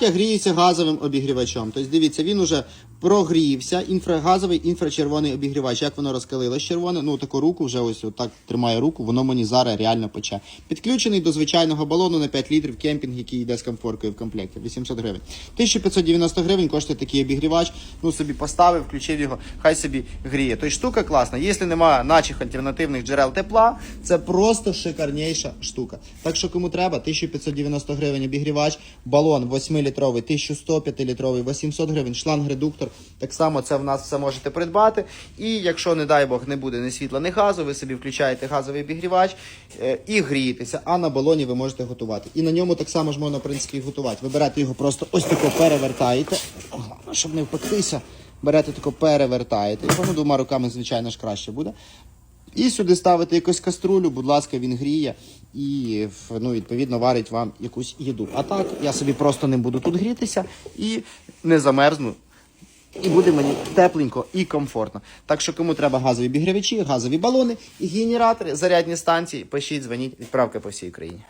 Я гріється газовим обігрівачом. Тобто, дивіться, він уже прогрівся. Інфрагазовий, інфрачервоний обігрівач. Як воно розкалилось червоне? Ну, таку руку вже ось так тримає руку, воно мені зараз реально пече. Підключений до звичайного балону на 5 літрів кемпінг, який йде з комфоркою в комплекті. 800 гривень. 1590 гривень коштує такий обігрівач. Ну собі поставив, включив його, хай собі гріє. Тобто штука класна. Якщо немає начих альтернативних джерел тепла, це просто шикарніша штука. Так що кому треба, 1590 гривень обігрівач, балон 8-літровий, 1105-літровий, 800 гривень, шланг-редуктор. Так само це в нас все можете придбати. І якщо, не дай Бог, не буде ні світла, ні газу, ви собі включаєте газовий обігрівач е, і грієтеся, а на балоні ви можете готувати. І на ньому так само ж можна, в принципі, готувати. Ви берете його просто ось тако перевертаєте, щоб не впектися. Берете тако перевертаєте. Його двома руками, звичайно ж, краще буде. І сюди ставите якусь каструлю, будь ласка, він гріє і ну, відповідно варить вам якусь їду. А так я собі просто не буду тут грітися і не замерзну. І буде мені тепленько і комфортно. Так що кому треба газові обігрівачі, газові балони і генератори, зарядні станції, пишіть, дзвоніть, відправка по всій Україні.